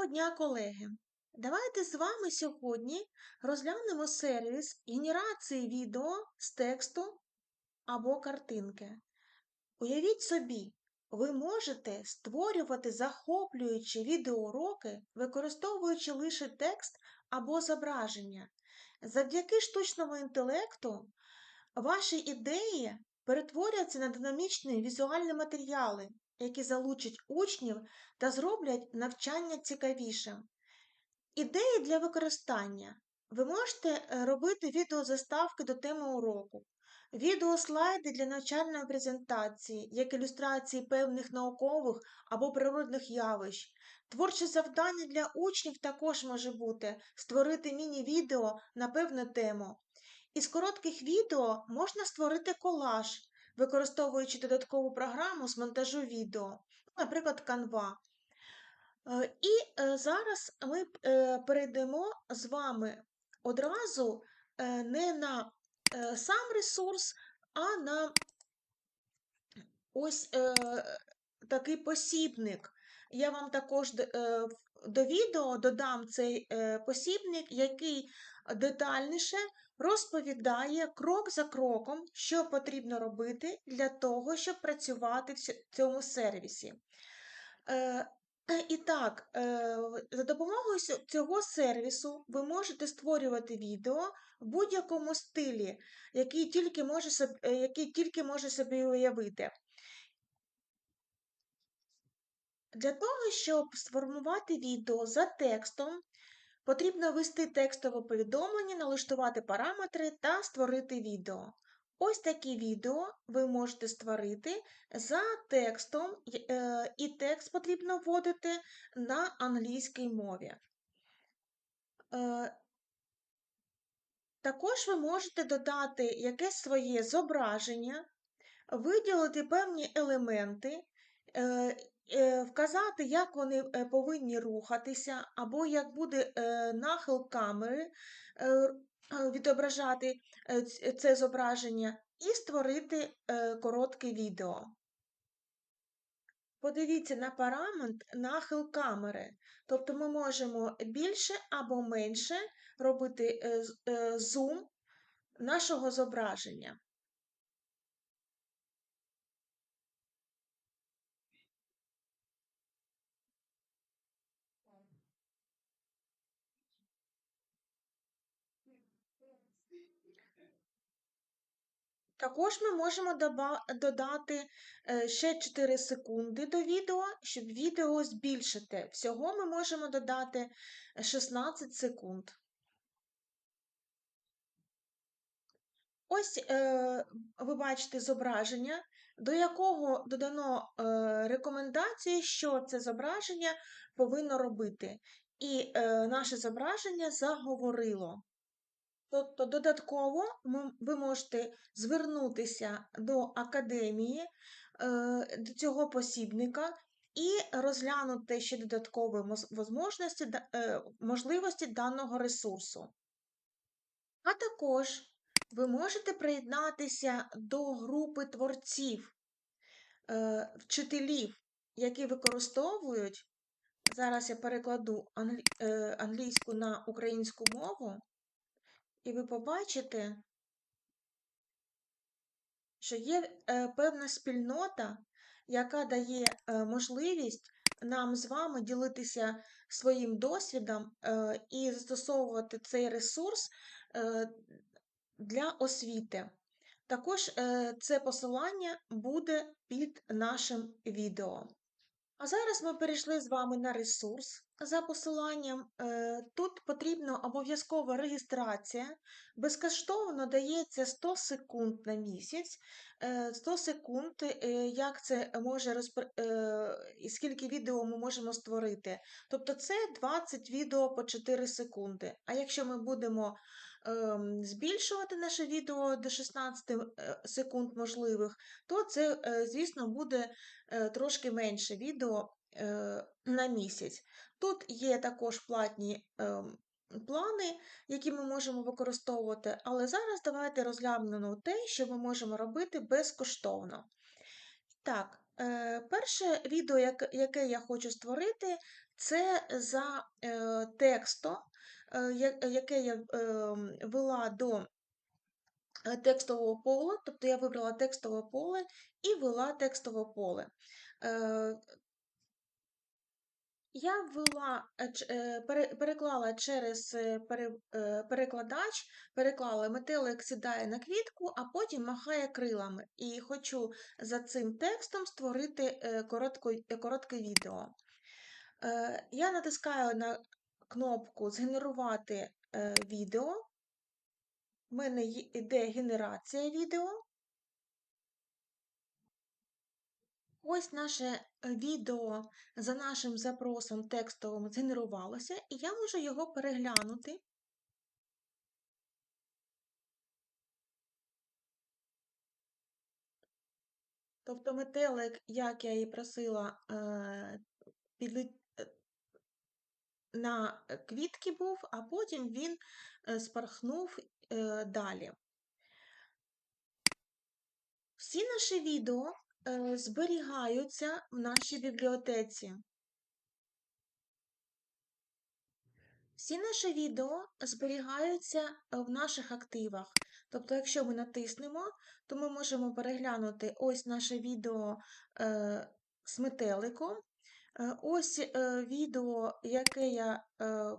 Доброго дня, колеги! Давайте з вами сьогодні розглянемо сервіс генерації відео з тексту або картинки. Уявіть собі, ви можете створювати захоплюючі відеоуроки, використовуючи лише текст або зображення. Завдяки штучному інтелекту ваші ідеї перетворяться на динамічні візуальні матеріали, які залучать учнів та зроблять навчання цікавішим. Ідеї для використання. Ви можете е, робити відеозаставки до теми уроку, відеослайди для навчальної презентації, як ілюстрації певних наукових або природних явищ. Творче завдання для учнів також може бути створити міні-відео на певну тему. Із коротких відео можна створити колаж, використовуючи додаткову програму з монтажу відео, наприклад, Canva. Е, І е, зараз ми е, перейдемо з вами одразу не на сам ресурс, а на ось такий посібник. Я вам також до відео додам цей посібник, який детальніше розповідає крок за кроком, що потрібно робити для того, щоб працювати в цьому сервісі. І так, за допомогою цього сервісу ви можете створювати відео в будь-якому стилі, який тільки може собі, який тільки може собі уявити. Для того, щоб сформувати відео за текстом, потрібно ввести текстове повідомлення, налаштувати параметри та створити відео. Ось такі відео ви можете створити за текстом, е, і текст потрібно вводити на англійській мові. Е, також ви можете додати якесь своє зображення, виділити певні елементи, е, вказати, як вони повинні рухатися, або як буде нахил камери відображати це зображення, і створити коротке відео. Подивіться на параметр нахил камери, тобто ми можемо більше або менше робити зум нашого зображення. Також ми можемо додати е, ще 4 секунди до відео, щоб відео збільшити. Всього ми можемо додати 16 секунд. Ось е, ви бачите зображення, до якого додано е, рекомендації, що це зображення повинно робити. І наше зображення заговорило. Тобто додатково ви можете звернутися до академії, е, до цього посібника і розглянути ще додаткові можливості, е, можливості даного ресурсу. А також ви можете приєднатися до групи творців, е, вчителів, які використовують, зараз я перекладу англійську на українську мову. І ви побачите, що є е, певна спільнота, яка дає е, можливість нам з вами ділитися своїм досвідом е, і застосовувати цей ресурс для освіти. Також це посилання буде під нашим відео. А зараз ми перейшли з вами на ресурс за посиланням. Е, тут потрібна обов'язкова реєстрація. Безкоштовно дається 100 секунд на місяць, 100 е, секунд, е, як це може розп... і скільки відео ми можемо створити. Тобто це 20 відео по 4 секунди. А якщо ми будемо ем, збільшувати наше відео до 16 секунд можливих, то це, звісно, буде трошки менше відео на місяць. Тут є також платні ем, плани, які ми можемо використовувати, але зараз давайте розглянемо те, що ми можемо робити безкоштовно. Так, Е, перше відео, яке, я хочу створити, це за е, текстом, е, яке я е, вела до е, текстового поля, тобто я вибрала текстове поле і ввела текстове поле. Я ввела, е, е, пере- переклала через е, пере- перекладач, переклала метелик сідає на квітку, а потім махає крилами. І хочу за цим текстом створити коротке відео. Я натискаю на кнопку Згенерувати відео. У мене йде генерація відео. Ось наше е, відео за нашим запросом текстовим згенерувалося, і я можу його переглянути. Тобто метелик, як я і просила, е, е, на квітки був, а потім він спорхнув е, далі. Всі наші відео зберігаються в нашій бібліотеці. Всі наші відео зберігаються е, в наших активах. Тобто, якщо ми натиснемо, то ми можемо переглянути ось наше відео е, з метеликом. Е, Ось е, відео, яке я е,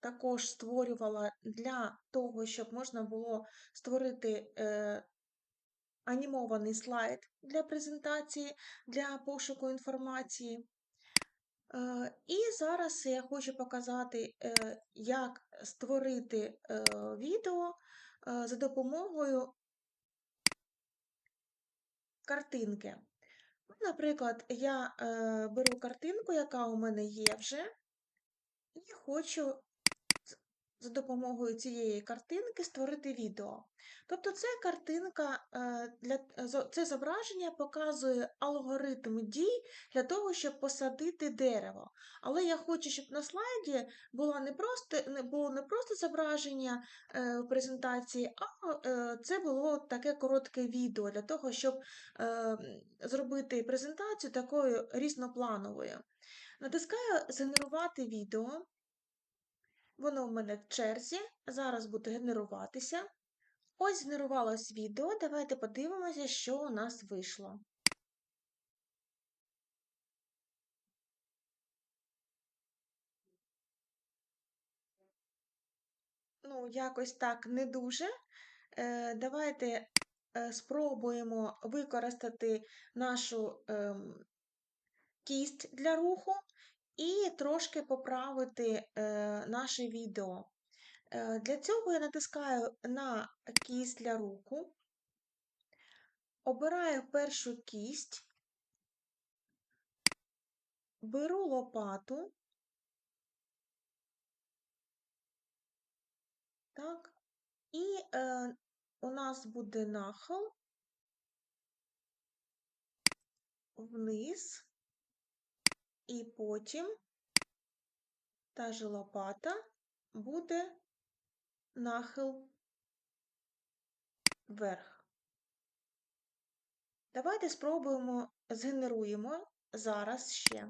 також створювала для того, щоб можна було створити е, анімований слайд для презентації, для пошуку інформації. Е, І зараз я хочу показати, е, як створити е, відео за допомогою картинки. Ну, Наприклад, я беру картинку, яка у мене є вже, і хочу за допомогою цієї картинки створити відео. Тобто ця картинка, е, це зображення показує алгоритм дій для того, щоб посадити дерево. Але я хочу, щоб на слайді було не просто не було не просто зображення е, презентації, а е, це було таке коротке відео для того, щоб зробити презентацію такою різноплановою. Натискаю Згенерувати відео. Воно в мене в черзі, зараз буде генеруватися. Ось згенерувалось відео. Давайте подивимося, що у нас вийшло. Ну, якось так не дуже. Е, Давайте е, спробуємо використати нашу е, кість для руху і трошки поправити е, наше відео. Е, Для цього я натискаю на кість для руху, обираю першу кість, беру лопату, так, і е, у нас буде нахил. Вниз, і потім та же лопата буде нахил вверх. Давайте спробуємо, згенеруємо зараз ще.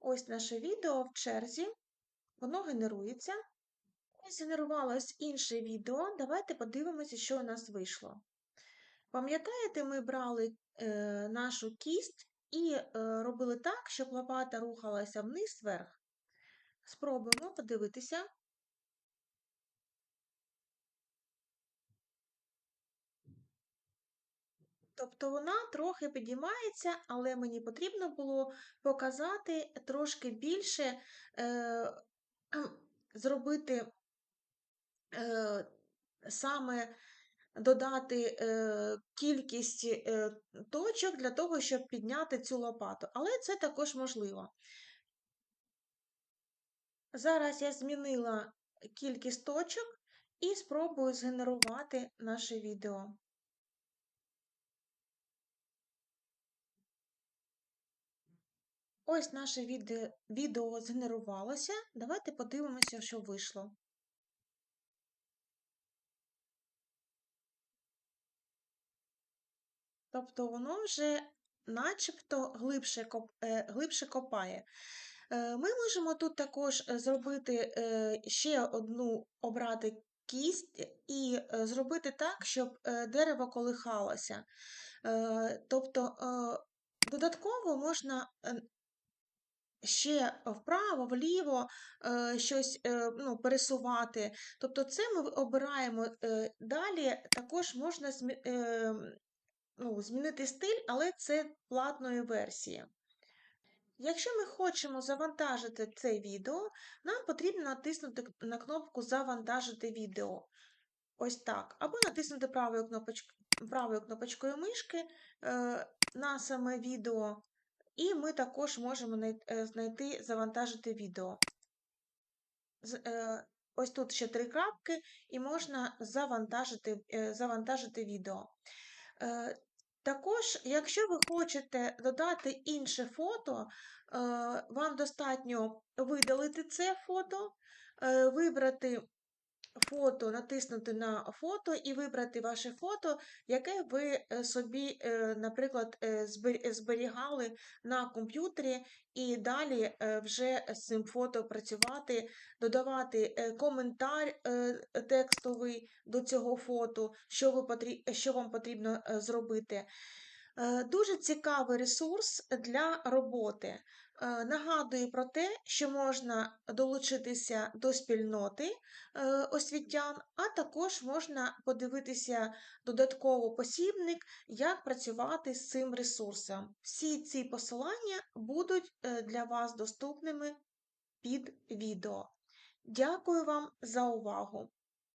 Ось наше відео в черзі, воно генерується. Ось генерувалось інше відео. Давайте подивимося, що у нас вийшло. Пам'ятаєте, ми брали е, нашу кість і е, робили так, щоб лопата рухалася вниз вверх. Спробуємо подивитися. Тобто вона трохи підіймається, але мені потрібно було показати трошки більше, е, зробити е, саме додати е, кількість е, точок для того, щоб підняти цю лопату. Але це також можливо. Зараз я змінила кількість точок і спробую згенерувати наше відео. Ось наше відео, відео згенерувалося. Давайте подивимося, що вийшло. Тобто воно вже начебто глибше, е, глибше копає. Е, Ми можемо тут також е, зробити ще одну обрати кість і зробити так, щоб дерево колихалося. Тобто додатково можна ще вправо, вліво щось ну, пересувати. Тобто це ми обираємо далі, також можна змі- е, ну, змінити стиль, але це платної версії. Якщо ми хочемо завантажити це відео, нам потрібно натиснути на кнопку Завантажити відео. Ось так. Або натиснути правою, кнопоч... правою кнопочкою мишки е, на саме відео, і ми також можемо е, знайти Завантажити відео. З- е, Ось тут ще три крапки, і можна завантажити, е, завантажити відео. Також, якщо ви хочете додати інше фото, е, вам достатньо видалити це фото, е, вибрати фото, натиснути на фото і вибрати ваше фото, яке ви е, собі, е, наприклад, е, зберігали на комп'ютері, і далі вже з цим фото працювати, додавати коментар текстовий до цього фото, що, ви що вам потрібно зробити. Е, Дуже цікавий ресурс для роботи. Е, Нагадую про те, що можна долучитися до спільноти е, освітян, а також можна подивитися додатково посібник, як працювати з цим ресурсом. Всі ці посилання будуть для вас доступними під відео. Дякую вам за увагу!